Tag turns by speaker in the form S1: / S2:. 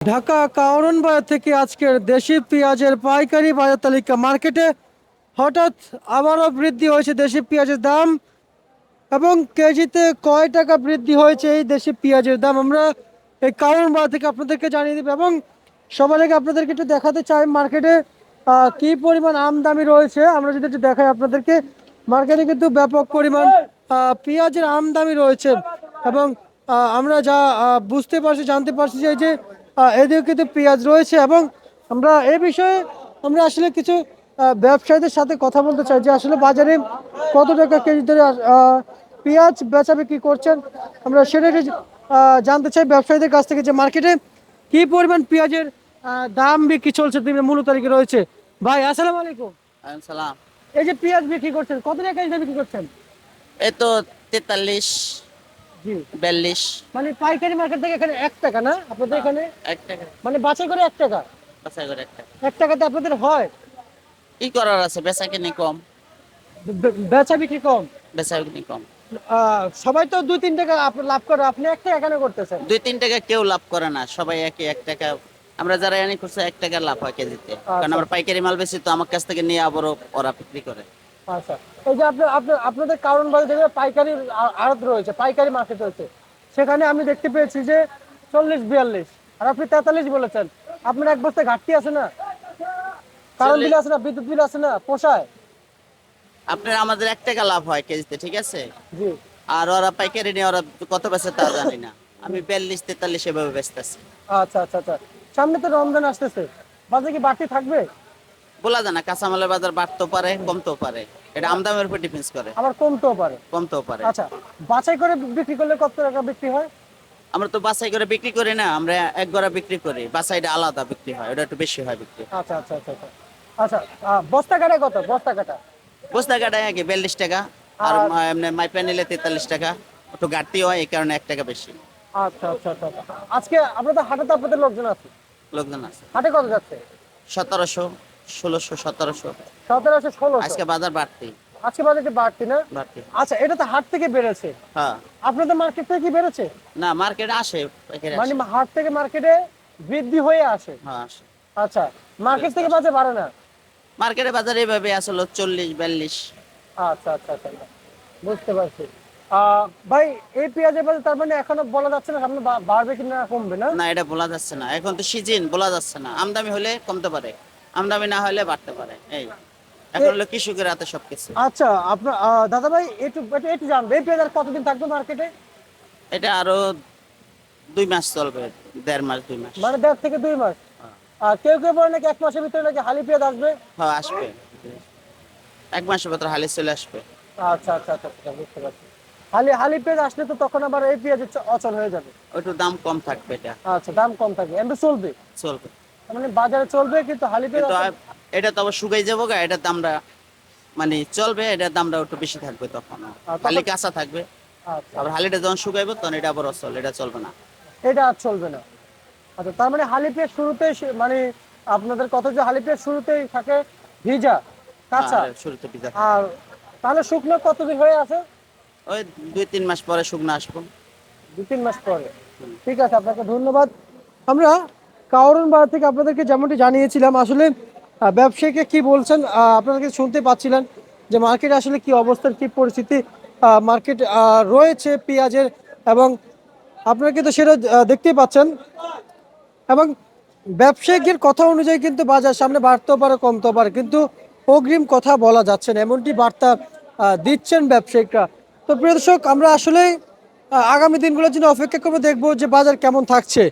S1: ঢাকা কাওরন বাজার থেকে আজকের দেশি পেঁয়াজের পাইকারি বাজার তালিকা মার্কেটে হঠাৎ আবারও বৃদ্ধি হয়েছে দেশি পেঁয়াজের দাম এবং কেজিতে কয় টাকা বৃদ্ধি হয়েছে এই দেশি পেঁয়াজের দাম? আমরা এই কারণ বাজার থেকে আপনাদেরকে জানিয়ে দেবো এবং সবার আগে আপনাদেরকে একটু দেখাতে চাই মার্কেটে কি পরিমাণ আমদামি রয়েছে। আমরা যদি একটু দেখাই আপনাদেরকে। মার্কেটে কিন্তু ব্যাপক পরিমাণ পেঁয়াজের আমদামি রয়েছে এবং আমরা যা বুঝতে পারছি, জানতে পারছি যে এদিকে কিন্তু পেঁয়াজ রয়েছে এবং আমরা এই বিষয়ে আমরা আসলে কিছু ব্যবসায়ীদের সাথে কথা বলতে চাই যে আসলে বাজারে কত টাকা কেজি ধরে পেঁয়াজ বেচা বিক্রি করছেন। আমরা সেটা একটু, আহ, জানতে চাই ব্যবসায়ীদের কাছ থেকে যে মার্কেটে কি পরিমাণ পেঁয়াজের দাম বিক্রি চলছে তুমি মূল তারিখে রয়েছে। ভাই আসসালামু আলাইকুম
S2: সালাম।
S1: এই যে পেঁয়াজ বিক্রি করছেন কত টাকা কেজি বিক্রি করছেন?
S2: এই তো তেতাল্লিশ। বিয়াল্লিশ।
S1: মানে পাইকারি মার্কেট থেকে এখানে এক টাকা না? আপনাদের এখানে?
S2: এক টাকা।
S1: মানে বাছাই করে এক টাকা?
S2: বাছাই করে এক টাকা।
S1: এক টাকাতে আপনাদের হয়?
S2: কি করার আছে? বেচা কিনি কম।
S1: বেচা বিক্রি কম?
S2: বেচা কিনি কম।
S1: সবাই তো দুই তিন টাকা লাভ করে। আপনি এক টাকা কেন করতেছেন?
S2: দুই তিন টাকা কেউ লাভ করে না। সবাই একই এক টাকা। আমরা যারা এনে করছে এক টাকা লাভ হয় কেজিতে। কারণ আমরা পাইকারি মাল বেশি তো আমার কাছ থেকে নিয়ে আবারও ওরা বিক্রি করে।
S1: আচ্ছা। এই যে আপনার আপনার আপনাদের কারণ বাজারে পাইকারি আড়ত রয়েছে পাইকারি মার্কেট রয়েছে। সেখানে আমি দেখতে পেয়েছি যে চল্লিশ বিয়াল্লিশ। আর আপনি তেতাল্লিশ বলেছেন। আপনার এক বস্তা ঘাটতি আছে না? কারণ বিল আছে না? বিদ্যুৎ বিল আছে না? পোষায়?
S2: আপনার আমাদের এক টাকা লাভ হয় কেজিতে ঠিক আছে?
S1: জি।
S2: আর ওরা পাইকারি নিয়ে ওরা কত বেচে তা জানি না। আমি বিয়াল্লিশ তেতাল্লিশ এভাবে বেচতেছি।
S1: আচ্ছা আচ্ছা আচ্ছা। সামনে তো রমজান আসতেছে। বাজারে কি বাড়তি থাকবে?
S2: বলা যায় না কাঁচামালের বাজার বাড়তেও পারে কমতেও পারে। এটা আমদামের উপর ডিফেন্স করে।
S1: আবার কমতেও পারে।
S2: কমতেও পারে।
S1: আচ্ছা বাছাই করে বিক্রি করলে কত টাকা বিক্রি হয়?
S2: আমরা তো বাছাই করে বিক্রি করি না আমরা এক গড়া বিক্রি করি। বাছাইটা আলাদা বিক্রি হয় ওটা একটু বেশি হয় বিক্রি।
S1: আচ্ছা আচ্ছা আচ্ছা আচ্ছা। আচ্ছা বস্তা কাটা কত? বস্তা কাটা
S2: বস্তা কাটায় আগে বিয়াল্লিশ টাকা। আর এমনি মাইপা নিলে তেতাল্লিশ টাকা। একটু ঘাটতি হয় এই কারণে এক টাকা বেশি।
S1: আচ্ছা আচ্ছা আচ্ছা আচ্ছা। আজকে আপনাদের হাটে তো আপনাদের লোকজন আছে?
S2: লোকজন আছে।
S1: হাটে কত যাচ্ছে?
S2: সতেরোশো। ষোলোশো সতেরোশো।
S1: সতেরোশো ষোলোশো?
S2: আজকে বাজার বাড়তি।
S1: আজকে বাজারে বাড়তি না?
S2: বাড়তি।
S1: আচ্ছা এটা তো হাট থেকে বেড়েছে।
S2: হ্যাঁ।
S1: আপনাদের মার্কেট থেকে কি বেড়েছে?
S2: না মার্কেটে আসে
S1: মানে হাট থেকে মার্কেটে বৃদ্ধি হয়ে আসে?
S2: হ্যাঁ আসে।
S1: আচ্ছা মার্কেট থেকে বাজারে বাড়ে না?
S2: মার্কেটে বাজারে এইভাবে আসলো চল্লিশ বিয়াল্লিশ।
S1: আচ্ছা আচ্ছা আচ্ছা আচ্ছা। বুঝতে পারছি। ভাই এই পেঁয়াজের বাজার তার মানে এখনও বলা যাচ্ছে না সামনে বাড়বে কি না কমবে না?
S2: না এটা বলা যাচ্ছে না। এখন তো সিজন বলা যাচ্ছে না। আমদামি হলে কমতে পারে। আমদামি না হলে বাড়তে পারে এই। এখন হলো কৃষকের হাতে সবকিছু।
S1: আচ্ছা আপনার দাদা ভাই একটু একটু জানবে এই পেঁয়াজ কতদিন থাকবে মার্কেটে
S2: এটা আরও দুই মাস চলবে দেড় মাস দুই মাস।
S1: মানে দেড় থেকে দুই মাস? আর কেউ কেউ বলে নাকি এক মাসের ভিতরে নাকি হালি পেঁয়াজ আসবে?
S2: হ্যাঁ আসবে। এক মাসের ভেতর হালি চলে আসবে।
S1: আচ্ছা আচ্ছা আচ্ছা আচ্ছা বুঝতে পারছি। হালি হালি পেঁয়াজ আসলে তো তখন আবার এই পেঁয়াজের চ- অচল হয়ে যাবে।
S2: একটু দাম কম থাকবে এটা।
S1: আচ্ছা দাম কম থাকবে এমনি চলবে?
S2: চলবে।
S1: মানে বাজারে চলবে কিন্তু হালি পেঁয়াজ
S2: কিন্তু
S1: আসলে-
S2: আ- এটা তো আবার শুকাই যাব গা এটার দামটা মানে চলবে এটার দামটা একটু বেশি থাকবে তখন।
S1: তখন-
S2: হালি কাঁচা থাকবে।
S1: আচ্ছা।
S2: আবার হালিটা যখন শুকাইবে তখন এটা আবার অচল এটা চলবে না।
S1: এটা আর চলবে না। আচ্ছা তার মানে হালি পেঁয়াজ শুরুতেই মানে আপনাদের কত যে হালি পেঁয়াজ শুরুতেই থাকে ভিজা কাঁচা।
S2: শুরুতে পিজা
S1: আর তাহলে শুকনো কতদিন হয়ে আছে?
S2: ওই দুই তিন মাস পরে শুকনো আসব।
S1: দু তিন মাস পরে। ঠিক আছে আপনাকে ধন্যবাদ। আমরা কাউরন বাজার থেকে আপনাদেরকে যেমনটি জানিয়েছিলাম, আসলে ব্যবসায়ীকে কি বলছেন আপনাদেরকে শুনতে পাচ্ছিলেন যে মার্কেটে আসলে কি অবস্থার, কি পরিস্থিতি মার্কেট রয়েছে পেঁয়াজের এবং আপনারা কিন্তু সেটা দেখতেই পাচ্ছেন এবং ব্যবসায়িকের কথা অনুযায়ী কিন্তু বাজার সামনে বাড়তেও পারে, কমতেও পারে, কিন্তু অগ্রিম কথা বলা যাচ্ছে না, এমনটি বার্তা দিচ্ছেন ব্যবসায়িকরা তো প্রিয় দর্শক, আমরা আসলে আগামী দিনগুলোর জন্য অপেক্ষা করব, দেখব যে বাজার কেমন থাকছে।